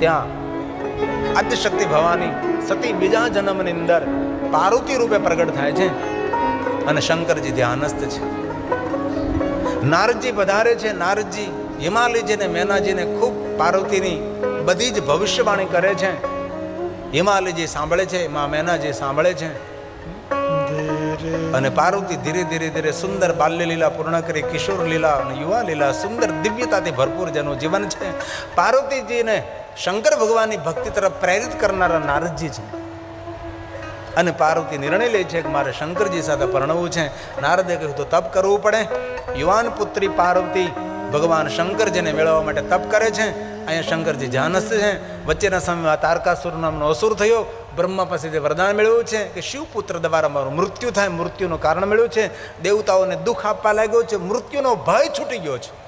ત્યાં આદ્યશક્તિ ભવાની સતી બીજા જન્મની અંદર પાર્વતી રૂપે પ્રગટ થાય છે અને શંકરજી ધ્યાનસ્થ છે. નારદજી પધારે છે. નારદજી હિમાલયજીને, મેનાજીને ખૂબ પાર્વતીની બધી જ ભવિષ્યવાણી કરે છે. હિમાલયજી સાંભળે છે. માં મેનાજી સાંભળે છે. અને પાર્વતી ધીરે ધીરે ધીરે સુંદર બાલ્ય લીલા પૂર્ણ કરી કિશોર લીલા અને યુવા લીલા સુંદર દિવ્યતાથી ભરપૂર જેનું જીવન છે. પાર્વતીજીને શંકર ભગવાનની ભક્તિ તરફ પ્રેરિત કરનારા નારદજી છે. અને પાર્વતી નિર્ણય લે છે કે મારે શંકરજી સાથે પરણવું છે. નારદે કહ્યું, તો તપ કરવું પડે. યુવાન પુત્રી પાર્વતી ભગવાન શંકરજીને મેળવવા માટે તપ કરે છે. અહીંયા શંકરજી ધ્યાનસ્થ છે. વચ્ચેના સમયમાં તારકાસુર નામનો અસુર થયો. બ્રહ્મા પાસેથી વરદાન મેળવ્યું છે કે શિવપુત્ર દ્વારા મારું મૃત્યુ થાય. મૃત્યુનું કારણ મેળવ્યું છે. દેવતાઓને દુઃખ આપવા લાગ્યો છે. મૃત્યુનો ભય છૂટી ગયો છે.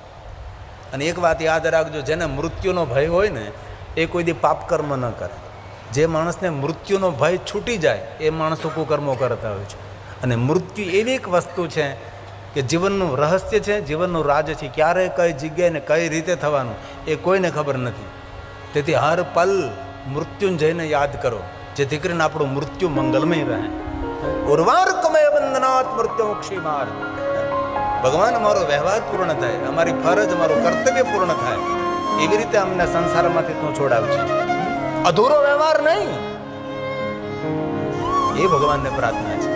અને એક વાત યાદ રાખજો, જેને મૃત્યુનો ભય હોય ને, એ કોઈ દી પાપ કર્મ ન કરે. જે માણસને મૃત્યુનો ભય છૂટી જાય, એ માણસો કુકર્મો કરતા હોય છે. અને મૃત્યુ એવી એક વસ્તુ છે કે જીવનનું રહસ્ય છે, જીવનનું રાજ છે, ક્યારે કઈ જગ્યાએ ને કઈ રીતે થવાનું, એ કોઈને ખબર નથી. તેથી હર પલ મૃત્યુંજયને યાદ કરો, જે દીકરીને આપણું મૃત્યુ મંગલમય રહે. ઉર્વાર કમય વંદનાથ મૃત્યુ ક્ષીમાર. ભગવાન, અમારો વ્યવહાર પૂર્ણ થાય, અમારી ફરજ, અમારું કર્તવ્ય પૂર્ણ થાય. એવી રીતે અમને સંસારમાંથી તું છોડાવજે. અધૂરો વ્યવહાર નહીં. એ ભગવાનને પ્રાર્થના છે.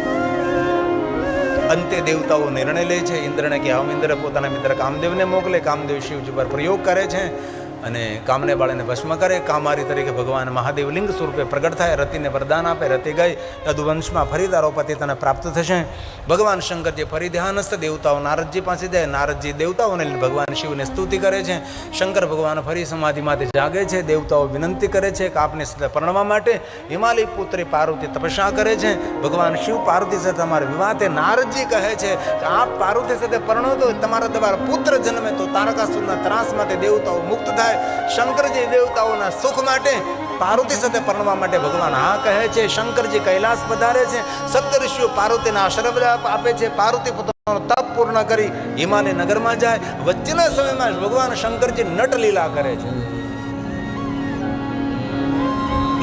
અંતે દેવતાઓ નિર્ણય લે છે. ઇન્દ્રને કે હમ ઇન્દ્ર પોતાના મિત્ર કામદેવને મોકલે. કામદેવ શિવજી પર પ્રયોગ કરે છે. અને કામને બાળને ભસ્મ કરે, કામારી તરીકે ભગવાન મહાદેવ લિંગ સ્વરૂપે પ્રગટ થાય, રતિને વરદાન આપે, રતિ ગઈ તદુવંશમાં ફરી તારો પતિ તને પ્રાપ્ત થશે. ભગવાન શંકરજી ફરી ધ્યાનસ્થ દેવતાઓ નારદજી પાસે જાય, નારદજી દેવતાઓને ભગવાન શિવને સ્તુતિ કરે છે. શંકર ભગવાન ફરી સમાધિમાંથી જાગે છે, દેવતાઓ વિનંતી કરે છે કે આપને પરણવા માટે હિમાલય પુત્રી પાર્વતી તપસ્યા કરે છે. ભગવાન શિવ પાર્વતી સાથે તમારા વિવાહ, તે નારદજી કહે છે કે આપ પાર્વતી સાથે પરણો તો તમારા દ્વારા પુત્ર જન્મે તો તારકાસુરના ત્રાસમાંથી દેવતાઓ મુક્ત થાય. શંકરજી દેવતાઓના સુખ માટે, પાર્વતી સાથે પરણવા માટે ભગવાન હા કહે છે, શંકરજી કૈલાસ પધારે છે, સપ્ત ઋષિઓ પાર્વતીના આશીર્વાદ આપે છે. પાર્વતી પોતાનો તપ પૂર્ણ કરી હિમાલય નગરમાં જાય. વચ્ચેના સમયમાં ભગવાન શંકરજી નટલીલા કરે છે.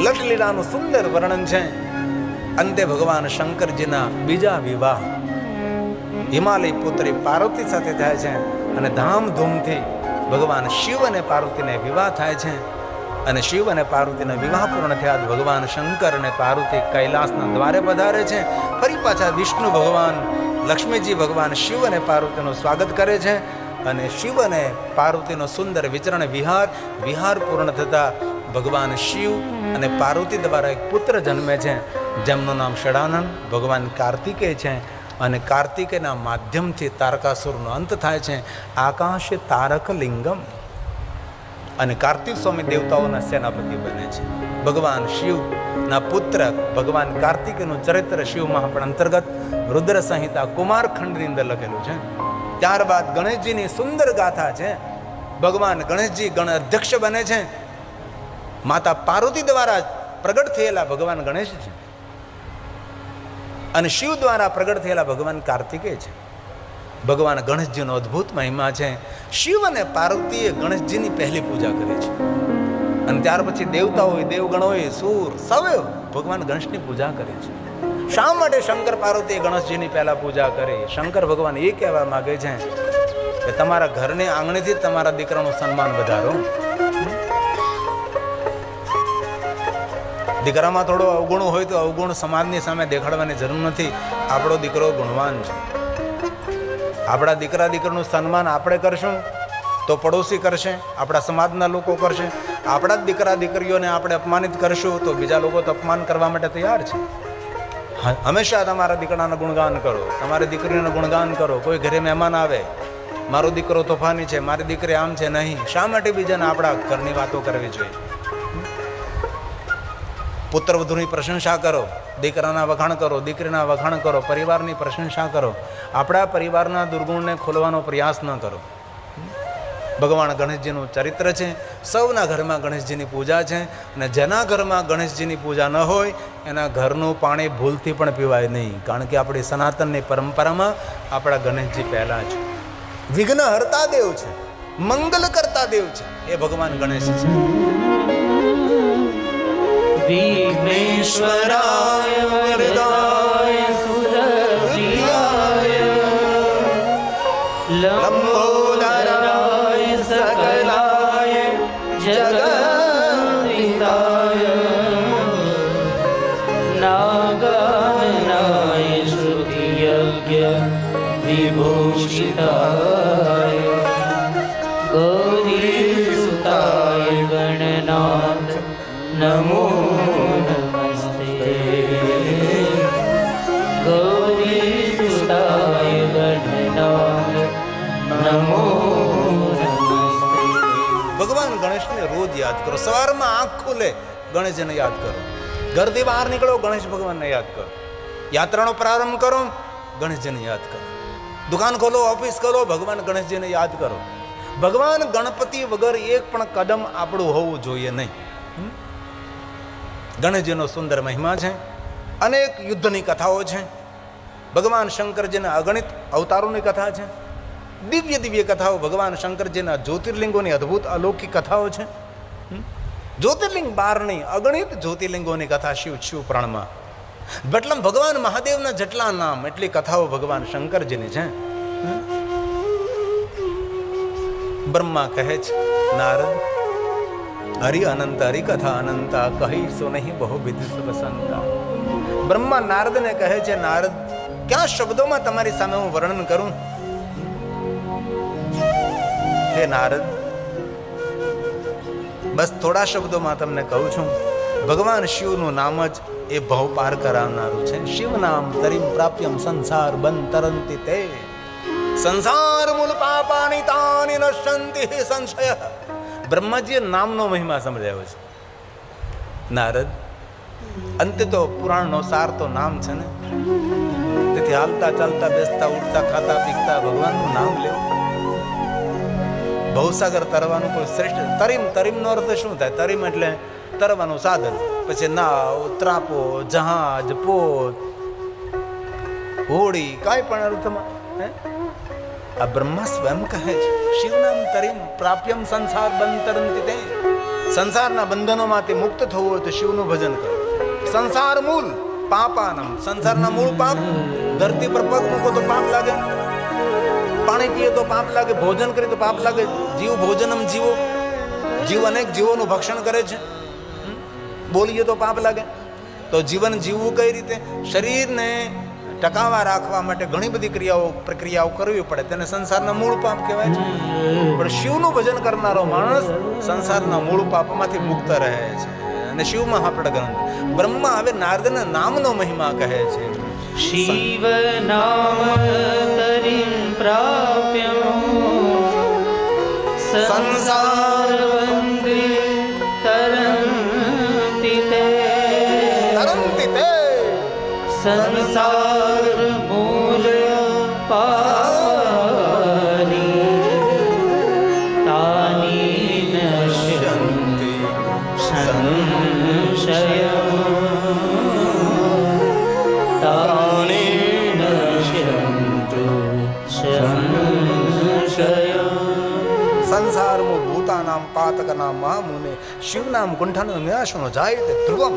લટલીલાનું સુંદર વર્ણન છે. અંતે ભગવાન શંકરજીના બીજા વિવાહ. હિમાલય પુત્રી પાર્વતી સાથે થાય છે અને ધામધૂમથી ભગવાન શિવ અને પાર્વતીને વિવાહ થાય છે. અને શિવ અને પાર્વતીના વિવાહ પૂર્ણ થયા ભગવાન શંકર અને પાર્વતી કૈલાસના દ્વારે પધારે છે. ફરી પાછા વિષ્ણુ ભગવાન, લક્ષ્મીજી ભગવાન શિવ અને પાર્વતીનું સ્વાગત કરે છે. અને શિવ અને પાર્વતીનો સુંદર વિચરણ વિહાર વિહાર પૂર્ણ થતાં ભગવાન શિવ અને પાર્વતી દ્વારા એક પુત્ર જન્મે છે. જેમનું નામ ષડાનંદ, ભગવાન કાર્તિકેય છે. અને કાર્તિકેના માધ્યમથી તારકાસુરનો અંત થાય છે આકાશ તારક લિંગમ અને કાર્તિક સ્વામી દેવતાઓના સેનાપતિ બને છે. ભગવાન શિવના પુત્ર ભગવાન કાર્તિકનું ચરિત્ર શિવ મહાપણ અંતર્ગત રુદ્ર સંહિતા કુમાર ખંડની અંદર લખેલું છે. ત્યારબાદ ગણેશજીની સુંદર ગાથા છે. ભગવાન ગણેશજી ગણ અધ્યક્ષ બને છે. માતા પાર્વતી દ્વારા પ્રગટ થયેલા ભગવાન ગણેશ છે. અને શિવ દ્વારા પ્રગટ થયેલા ભગવાન કાર્તિકે છે. ભગવાન ગણેશજીનો અદ્ભુત મહિમા છે. શિવ અને પાર્વતીએ ગણેશજીની પહેલી પૂજા કરી છે. અને ત્યાર પછી દેવતાઓએ દેવગણોએ સૂર, સૌએ ભગવાન ગણેશની પૂજા કરી છે. શા માટે શંકર પાર્વતીએ ગણેશજીની પહેલા પૂજા કરી? શંકર ભગવાન એ કહેવા માગે છે કે તમારા ઘરને આંગણેથી તમારા દીકરાનું સન્માન વધારો. દીકરામાં થોડો અવગુણ હોય તો અવગુણ સમાજની સામે દેખાડવાની જરૂર નથી. આપણો દીકરો ગુણવાન છે. આપણા દીકરા દીકરાનું સન્માન આપણે કરશું તો પડોશી કરશે, આપણા સમાજના લોકો કરશે. આપણા જ દીકરા દીકરીઓને આપણે અપમાનિત કરશું તો બીજા લોકો તો અપમાન કરવા માટે તૈયાર છે. હંમેશા તમારા દીકરાનું ગુણગાન કરો, તમારી દીકરીનું ગુણગાન કરો. કોઈ ઘરે મહેમાન આવે, મારો દીકરો તોફાની છે, મારી દીકરી આમ છે નહીં. શા માટે બીજાને આપણા ઘરની વાતો કરવી જોઈએ? પુત્ર વધુની પ્રશંસા કરો, દીકરાના વખાણ કરો, દીકરીના વખાણ કરો, પરિવારની પ્રશંસા કરો. આપણા પરિવારના દુર્ગુણને ખોલવાનો પ્રયાસ ન કરો. ભગવાન ગણેશજીનું ચરિત્ર છે, સૌના ઘરમાં ગણેશજીની પૂજા છે, અને જેના ઘરમાં ગણેશજીની પૂજા ન હોય, એના ઘરનું પાણી ભૂલથી પણ પીવાય નહીં. કારણ કે આપણી સનાતનની પરંપરામાં આપણા ગણેશજી પહેલાં છે વિઘ્નહર્તા દેવ છે, મંગલ કરતા દેવ છે. એ ભગવાન ગણેશ છે. ईश्वराय वरदाय सुरप्रियाय लम्बोदराय सकलाय जगन्विताय नागाननाय श्रुतियज्ञ विभूषिताय ગણેશને રોજ યાદ કરો. સવારમાં આંખ ખુલે, ગણેશજીને યાદ કરો. ઘરથી બહાર નીકળો, ગણેશ ભગવાનને યાદ કરો. યાત્રાનો પ્રારંભ કરો, ગણેશજીને યાદ કરો. દુકાન ખોલો, ઓફિસ ખોલો, ભગવાન ગણેશજીને યાદ કરો. ભગવાન ગણપતિ વગર એક પણ કદમ આપણું હોવું જોઈએ નહીં. ગણેશજીનો સુંદર મહિમા છે, અનેક યુદ્ધની કથાઓ છે. ભગવાન શંકરજીના અગણિત અવતારોની કથા છે. દિવ્ય દિવ્ય કથાઓ ભગવાન શંકરજીના જ્યોતિર્લિંગોની અદ્ભુત અલૌકિક કથાઓ છે. જ્યોતિર્લિંગ બારની અગણિત જ્યોતિર્લિંગોની કથા શિવ શિવ પ્રાણમાં મતલબ ભગવાન મહાદેવના જેટલા નામ, એટલી કથાઓ ભગવાન શંકરજીની છે. બ્રહ્મા કહે છે, નારદ, હરિ અનંત, હરિ કથા અનંતા, કહી સો નહીં બહુ વિધિ બસંતા બ્રહ્મા નારદને કહે છે, નારદ, ક્યાં શબ્દોમાં તમારી સામે હું વર્ણન કરું? હે નારદ. બસ થોડા શબ્દોમાં તમને કહું છું. ભગવાન શિવનું નામ જ એ ભવ પાર કરાવનારું છે. શિવ નામ તરીમ પ્રાપ્યમ સંસાર બન તરંતિ તે. સંસાર મૂલ પાપાની તાની નશંતિ સંશય. બ્રહ્માજીએ નામનો મહિમા સમજાવ્યો છે. નારદ, અંતે તો પુરાણનો સાર તો નામ છે ને? તેથી હાલતા ચાલતા બેસતા ઉઠતા ખાતા પીતા ભગવાનનું નામ લેવું ભવસાગર તરવાનું કોઈ શ્રેષ્ઠ તરીમ તરીમનો અર્થ શું થાય? તરીમ એટલે તરવાનું સાધન. પછી નાવ, ત્રાપો, જહાજ, પોત, હોડી, કાંઈ પણ અર્થમાં, હે? આ બ્રહ્મા સ્વયં કહે છે, શિવનામ તરીમ પ્રાપ્યમ સંસાર બંતરંતિ તે. સંસારના બંધનોમાંથી મુક્ત થવું હોય તો શિવનું ભજન કરો. સંસાર મૂળ પાપાનમ. સંસારના મૂળ પાપ, ધરતી પર પગ મૂકો તો પાપ લાગે. પાણી પીએ તો પાપ લાગે, ભોજન કરીએ તો પાપ લાગે. જીવ ભોજનમ જીવો. જીવ અનેક જીવોનું ભક્ષણ કરે છે. બોલીએ તો પાપ લાગે. તો જીવન જીવવું કઈ રીતે? શરીરને ટકાવા રાખવા માટે ઘણી બધી ક્રિયાઓ, પ્રક્રિયાઓ કરવી પડે. તેને સંસારના મૂળ પાપ કહેવાય છે. પણ શિવનું ભજન કરનારો માણસ સંસારના મૂળ પાપમાંથી મુક્ત રહે છે. અને શિવ મહાપ્રદ ગ્રંથ બ્રહ્મા હવે નારદના નામનો મહિમા કહે છે. શિવ નામ પ્રાપ્યમ સંસાર શિવનામ ગુંઠન નિરાશનો જાય તે ધ્રુવમ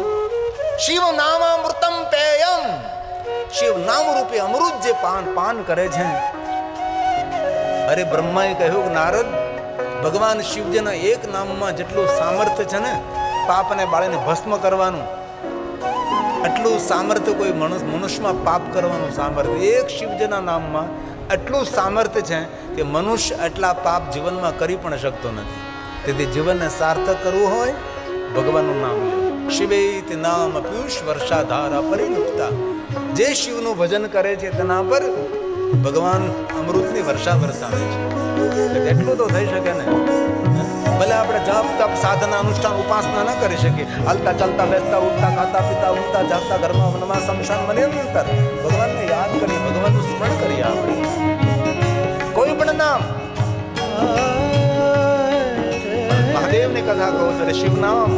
શિવ નામામૃતમ પેયમ શિવ નામ રૂપે અમૃત જે પાન પાન કરે છે અરે બ્રહ્માએ કહ્યું કે નારદ ભગવાન શિવજીના એક નામમાં જેટલું સામર્થ્ય છે ને પાપને બાળીને ભસ્મ કરવાનું આટલું સામર્થ્ય કોઈ મનુષ્ય મનુષ્યમાં પાપ કરવાનું સામર્થ્ય એક શિવજીના નામમાં આટલું સામર્થ્ય છે કે મનુષ્ય આટલા પાપ જીવનમાં કરી પણ શકતો નથી તેથી જીવનને સાર્થક કરવું હોય, ભગવાનનું નામ શિવેત નામ પિયુષ વર્ષાધારા પરિલુપ્તા. જે શિવનું ભજન કરે છે તેના પર ભગવાન અમૃતની વર્ષા વરસાવે છે. એટલું તો થઈ શકે ને? ભલે આપણે જપ તપ સાધના અનુષ્ઠાન ઉપાસના ન કરી શકીએ. હાલતા ચાલતા બેસતા, ઉઠતા, ખાતા, પીતા, ઊંઘતા, જાગતા, ઘરમાં વનમાં શમશાન, મને અંતર. ભગવાનને યાદ કરી ભગવાનનું સ્મરણ કરીએ આપણે. કોઈ પણ નામ. રામની કથા કહો છો, એટલે શિવનામ.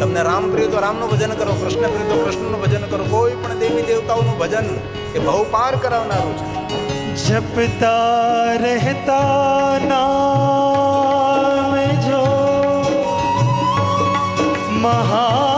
તમને રામ પ્રિય તો રામનું ભજન કરો, કૃષ્ણ પ્રિય તો કૃષ્ણનું ભજન કરો, કોઈ પણ દેવી દેવતાઓનું ભજન એ બહુ પાર કરાવનારું છે. જપતા રહેતા નામ જો મહા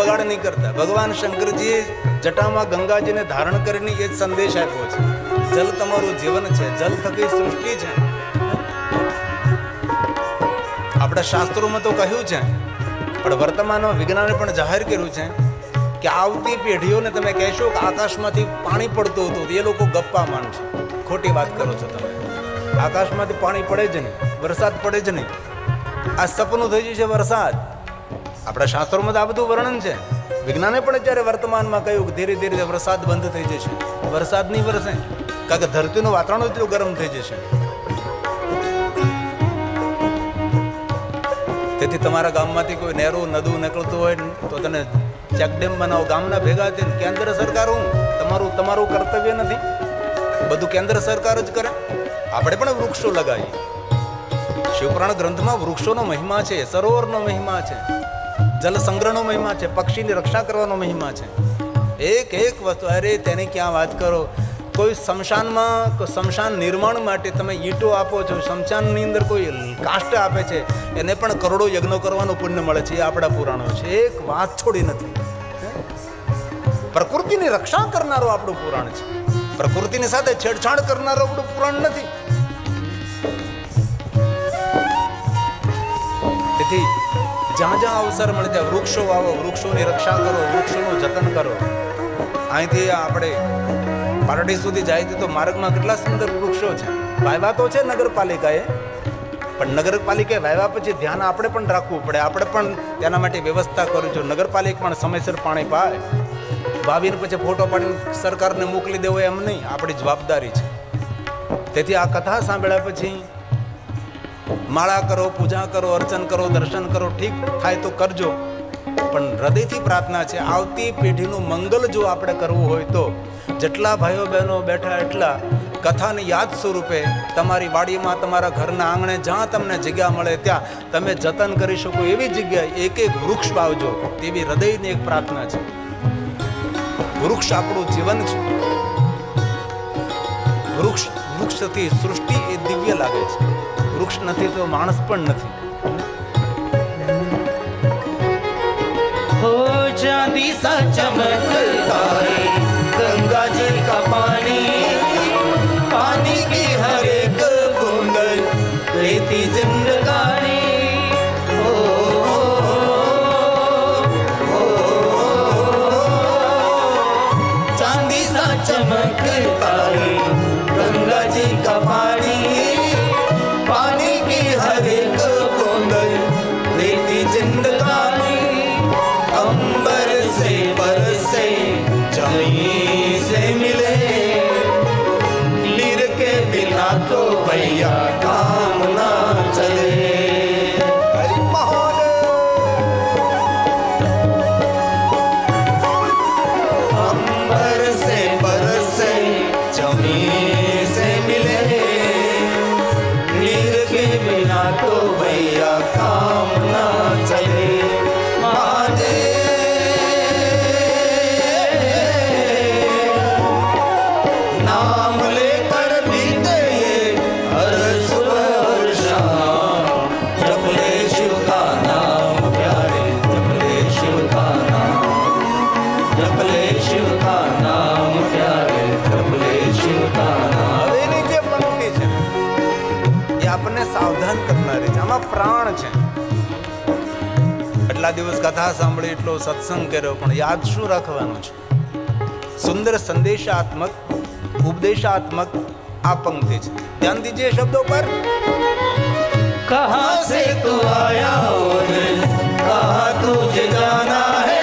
બગાડ નહીં કરતા. ભગવાન શંકરજીએ જટામાં ગંગાજીને ધારણ કરીને એ જ સંદેશ આપ્યો છે. જલ તમારું જીવન છે. જલ થકી સૃષ્ટિ છે. આપણા શાસ્ત્રોમાં તો કહ્યું છે, પણ વર્તમાનમાં વિજ્ઞાને પણ જાહેર કર્યું છે કે આવતી પેઢીઓને તમે કહેશો કે આકાશમાંથી પાણી પડતું હતું એ લોકો ગપ્પા માનશે ખોટી વાત કરો છો તમે. આકાશમાંથી પાણી પડે જ નહીં, વરસાદ પડે જ નહીં. આ સપનું થઈ ગયું છે વરસાદ. આપણા શાસ્ત્રોમાં તો આ બધું વર્ણન છે. વિજ્ઞાને પણ અત્યારે વર્તમાનમાં કહ્યું કે ધીરે ધીરે વરસાદ બંધ થઈ જશે. વરસાદ નહીં વરસે. કારણ કે ધરતીનું વાતાવરણ એટલું ગરમ થઈ જશે. તેથી તમારા ગામમાંથી કોઈ નહેરું, નદું નીકળતું હોય તો તને ચેકડેમ બનાવો ગામના ભેગા થઈને કેન્દ્ર સરકાર હું? તમારું તમારું કર્તવ્ય નથી? બધું કેન્દ્ર સરકાર જ કરે? આપણે પણ વૃક્ષો લગાવીએ. શિવપુરાણ ગ્રંથમાં વૃક્ષોનો મહિમા છે, સરોવરનો મહિમા છે. જલ સંગ્રહનો મહિમા છે, પક્ષીની રક્ષા કરવાનો મહિમા છે. એક એક વસ્તુ, અરે તેની ક્યાં વાત કરો? કોઈ શમશાનમાં શમશાન નિર્માણ માટે તમે ઈંટો આપો છો, શમશાનની અંદર કોઈ કાષ્ટ આપે છે, એને પણ કરોડો યજ્ઞો કરવાનું પુણ્ય મળે છે, એ આપણા પુરાણો છે. એક વાત છોડી નથી. પ્રકૃતિની રક્ષા કરનારો આપણું પુરાણ છે. પ્રકૃતિની સાથે છેડછાડ કરનારો આપણું પુરાણ નથી. તેથી જ્યાં જ્યાં અવસર મળે ત્યાં વૃક્ષો વાવો, વૃક્ષોની રક્ષા કરો, વૃક્ષોનું જતન કરો. અહીંથી આપણે પારડી સુધી જાય તો માર્ગમાં કેટલા સુંદર વૃક્ષો છે? વાવ્યા તો છે નગરપાલિકાએ, પણ નગરપાલિકાએ વાવ્યા પછી ધ્યાન આપણે પણ રાખવું પડે. આપણે પણ તેના માટે વ્યવસ્થા કરવી જોઈએ નગરપાલિકા પણ સમયસર પાણી પાય. વાવીને પછી ફોટો પાડીને સરકારને મોકલી દેવો એમ નહીં. આપણી જવાબદારી છે. તેથી આ કથા સાંભળ્યા પછી માળા કરો, પૂજા કરો, અર્ચન કરો, દર્શન કરો, ઠીક થાય તો કરજો. પણ હૃદયથી પ્રાર્થના છે, આવતી પેઢીનું મંગલ જો આપણે કરવું હોય તો, જેટલા ભાઈઓ બહેનો બેઠા એટલા કથાને યાદ સ્વરૂપે તમારી વાડીમાં, તમારા ઘરના આંગણે જ્યાં તમને જગ્યા મળે ત્યાં તમે જતન કરી શકો, એવી જગ્યાએ એક એક વૃક્ષ વાવજો, તેવી હૃદયની એક પ્રાર્થના છે. વૃક્ષ આપણું જીવન છે. વૃક્ષ, વૃક્ષથી સૃષ્ટિ એ દિવ્ય લાગે છે. વૃક્ષ નથી તો માણસ પણ નથી. ગંગા જી કા પાણી પાણી હરે હર રેતી બુંદ જિંદગા આટલા દિવસ કથા સાંભળી એટલો સત્સંગ કર્યો, પણ યાદ શું રાખવાનું છે? સુંદર સંદેશાત્મક, ઉપદેશાત્મક આ પંક્તિ છે. ધ્યાન દીજીએ શબ્દો પર. કહા સે તું આયા હો કહા તુજે જાના હે.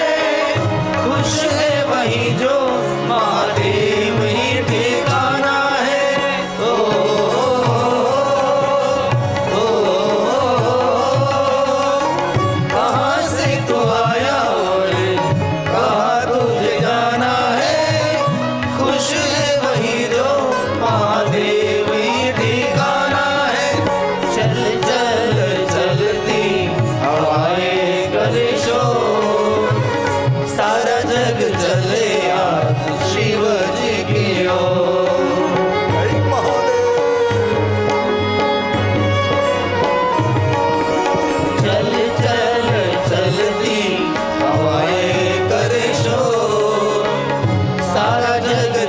सारा जग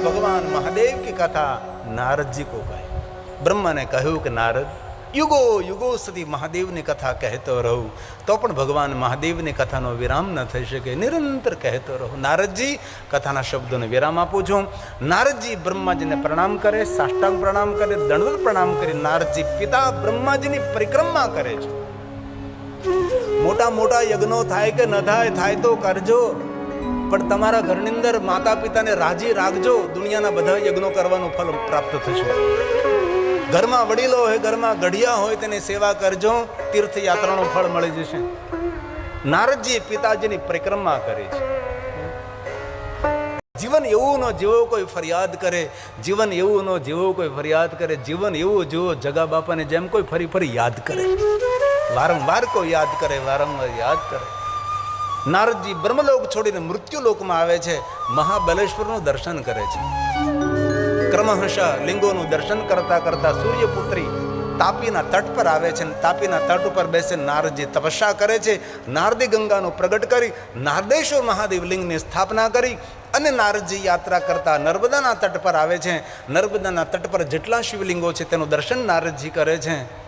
ब्रह्मा जी ने भगवान महादेव की कथा नारद जी को कही ब्रह्मा ने કહ્યું કે નારદ યુગો યુગો સુધી મહાદેવની કથા કહેતો રહું તો પણ ભગવાન મહાદેવની કથાનો વિરામ ન થઈ શકે નિરંતર કહેતો રહું નારદજી કથાના શબ્દોને વિરામ આપું છું નારદજી બ્રહ્માજીને પ્રણામ કરે સાષ્ટાંગ પ્રણામ કરે દંડવત પ્રણામ કરી નારદજી પિતા બ્રહ્માજીની પરિક્રમા કરે છે મોટા મોટા યજ્ઞો થાય કે ન થાય થાય તો કરજો પણ તમારા ઘરની અંદર માતા પિતાને રાજી રાખજો, દુનિયાના બધા યજ્ઞો કરવાનું ફલ પ્રાપ્ત થશે. ઘરમાં વડીલો હોય, ઘરમાં ગઢિયા હોય, તેની સેવા કરજો, તીર્થયાત્રાનું ફળ મળી જશે. નારદજી પિતાજીની પરિક્રમા કરી છે. જીવન એવું ન જેવો કોઈ ફરિયાદ કરે, જીવન એવું ન જેવો કોઈ ફરિયાદ કરે, જીવન એવું જેવો જગા બાપાને જેમ કોઈ ફરી ફરી યાદ કરે. વારંવાર કોઈ યાદ કરે, વારંવાર યાદ કરે. નારદજી બ્રહ્મલોક છોડીને મૃત્યુલોકમાં આવે છે, મહાબલેશ્વરનું દર્શન કરે છે. ક્રમશઃ લિંગોનું દર્શન કરતા કરતા સૂર્યપુત્રી તાપીના તટ પર આવે છે અને તાપીના તટ ઉપર બેસે નારદજી તપસ્યા કરે છે. નારદી ગંગાનું પ્રગટ કરી, નારદેશ્વર મહાદેવ લિંગની સ્થાપના કરી અને નારદજી યાત્રા કરતા નર્મદાના તટ પર આવે છે. નર્મદાના તટ પર જેટલા શિવલિંગો છે તેનું દર્શન નારદજી કરે છે.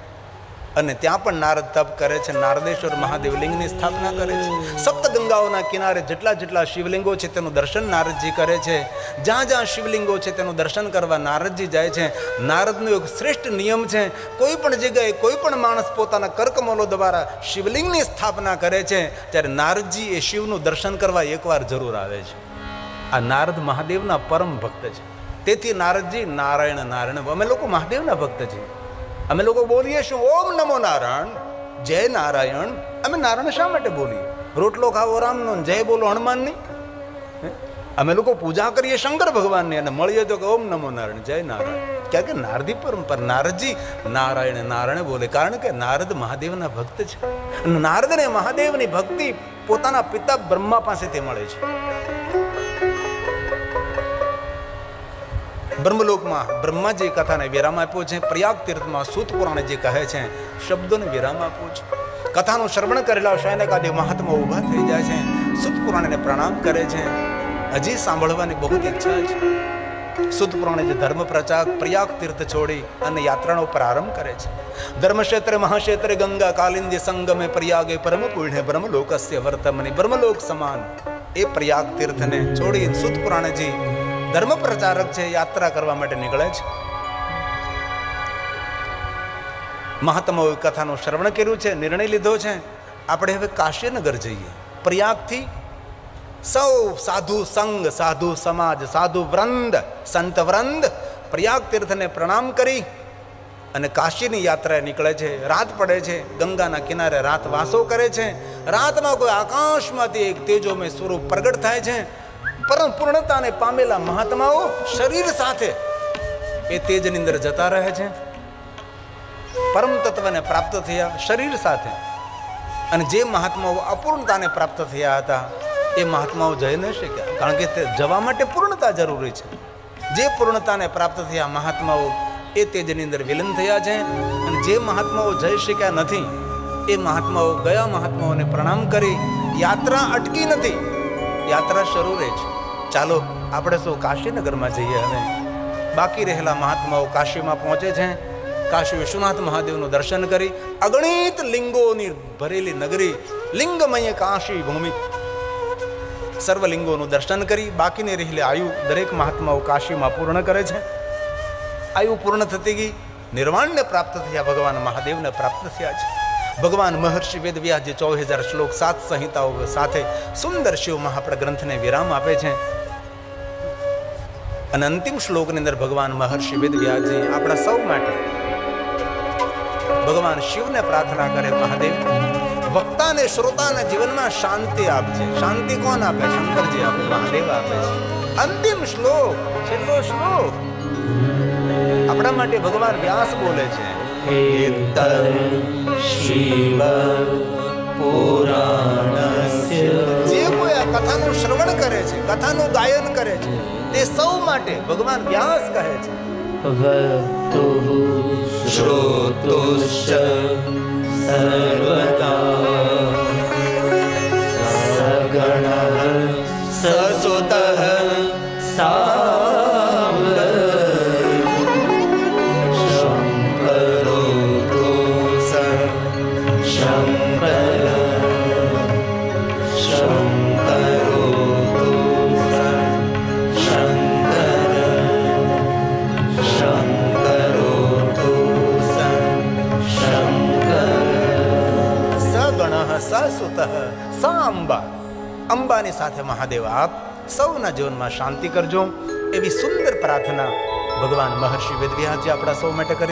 અને ત્યાં પણ નારદ તપ કરે છે, નારદેશ્વર મહાદેવ લિંગની સ્થાપના કરે છે. સપ્ત ગંગાઓના કિનારે જેટલા જેટલા શિવલિંગો છે, તેનું દર્શન નારદજી કરે છે. જ્યાં જ્યાં શિવલિંગો છે, તેનું દર્શન કરવા નારદજી જાય છે. નારદનો એક શ્રેષ્ઠ નિયમ છે, કોઈ પણ જગ્યાએ કોઈ પણ માણસ પોતાના કર્કમલો દ્વારા શિવલિંગની સ્થાપના કરે છે, ત્યારે નારદજી એ શિવનું દર્શન કરવા એકવાર જરૂર આવે છે. આ નારદ મહાદેવના પરમ ભક્ત છે. તેથી નારદજી નારાયણ નારાયણ, અમે લોકો મહાદેવના ભક્ત છીએ. અમે લોકો બોલીએ શું ઓમ નમો નારાયણ, જય નારાયણ. અમે નારાયણ શા માટે બોલીએ? રોટલો ખાવો રામનો જય બોલો હનુમાનની? અમે લોકો પૂજા કરીએ શંકર ભગવાનની અને મળીએ તો કે, ઓમ નમો નારાયણ, જય નારાયણ. ક્યાં કે નારદી પરંપર, નારદજી નારાયણ નારાયણ બોલે, કારણ કે નારદ મહાદેવના ભક્ત છે. નારદને મહાદેવની ભક્તિ પોતાના પિતા બ્રહ્મા પાસેથી મળે છે. બ્રહ્મલોકમાં બ્રહ્માજી કથાને વિરામ આપ્યો છે, પ્રયાગ તીર્થમાં સૂત પુરાણ જે કહે છે, શબ્દોને વિરામ આપ્યો છે. કથાનું શ્રવણ કરેલા શયનકાદી મહાત્મા ઊભા થઈ જાય છે, સુત પુરાણને પ્રણામ કરે છે. હજી સાંભળવાની બહુ જ ઈચ્છા છે. સુત પુરાણે જે ધર્મ પ્રચાર, પ્રયાગ તીર્થ છોડી અને યાત્રાનો પ્રારંભ કરે છે. ધર્મક્ષેત્રે, મહાક્ષેત્રે ગંગા, કાલિંદી સંગમે, પ્રયાગે પરમ પુણ્ય બ્રહ્મલોકસ્ય વર્તમની. બ્રહ્મલોક સમાન એ પ્રયાગ તીર્થને છોડી સુત પુરાણજી ધર્મ પ્રચારક છે, યાત્રા કરવા માટે નીકળે છે. મહાત્માઓએ કથાનું શ્રવણ કર્યું છે, નિર્ણય લીધો છે. આપણે હવે કાશીનગર જઈએ. પ્રયાગથી સૌ સાધુ સંઘ, સાધુ સમાજ, સાધુ વૃંદ, સંત વૃંદ પ્રયાગ તીર્થને પ્રણામ કરી અને કાશીની યાત્રાએ નીકળે છે. રાત પડે છે, ગંગાના કિનારે રાત વાસો કરે છે. રાતમાં કોઈ આકાશમાંથી એક તેજોમય સ્વરૂપ પ્રગટ થાય છે. પરમ પૂર્ણતાને પામેલા મહાત્માઓ શરીર સાથે એ તેજની અંદર જતા રહે છે. પરમ તત્વને પ્રાપ્ત થયા શરીર સાથે. અને જે મહાત્માઓ અપૂર્ણતાને પ્રાપ્ત થયા હતા, એ મહાત્માઓ જઈ ન શક્યા. કારણ કે તે જવા માટે પૂર્ણતા જરૂરી છે. જે પૂર્ણતાને પ્રાપ્ત થયા મહાત્માઓ, એ તેજની અંદર વિલન થયા છે. અને જે મહાત્માઓ જઈ શક્યા નથી, એ મહાત્માઓ, ગયા મહાત્માઓને પ્રણામ કરી, યાત્રા અટકી નથી. યાત્રા શરૂ રહે છે. ચાલો, આપણે સૌ કાશીનગરમાં જઈએ હવે? બાકી રહેલા મહાત્માઓ કાશીમાં પહોંચે છે. કાશી વિશ્વનાથ મહાદેવનું દર્શન કરી અગણિત લિંગોની ભરેલી નગરી લિંગમય કાશી ભૂમિ સર્વલિંગોનું દર્શન કરી બાકીની રહેલી આયુ દરેક મહાત્માઓ કાશીમાં પૂર્ણ કરે છે. આયુ પૂર્ણ થતી ગઈ, નિર્વાણને પ્રાપ્ત થયા, ભગવાન મહાદેવને પ્રાપ્ત થયા છે. ભગવાન મહર્ષિ વેદવ્યાસજી ચોવીસ હજાર શ્લોક સાત સંહિતાઓ સાથે સુંદર શિવ મહાપ્ર ગ્રંથને વિરામ આપે છે. અને અંતિમ શ્લોકની અંદર ભગવાન મહર્ષિ વેદવ્યાસજી આપણા સૌ માટે ભગવાન શિવને પ્રાર્થના કરે મહાદેવ, વક્તાને શ્રોતાને જીવનમાં શાંતિ આપજે. શાંતિ કોણ આપે? શંકરજી આપે, મહાદેવ આપે છે. અંતિમ શ્લોક, છેલ્લો શ્લોક. આપણા માટે ભગવાન વ્યાસ બોલે છે. શિવ પુરાણસ્ય જે કોઈ આ કથાનું શ્રવણ કરે છે કથાનું ગાયન કરે છે તે સૌ માટે ભગવાન વ્યાસ કહે છે. વક્તુઃ શ્રોતુશ્ચ સર્વદા। સગણ સસુતઃ અંબાની સાથે મહાદેવ, આપ સૌના જીવનમાં શાંતિ કરજો. એવી સુંદર પ્રાર્થના ભગવાન મહર્ષિ વેદવ્યાસજી આપણા સૌ માટે કરી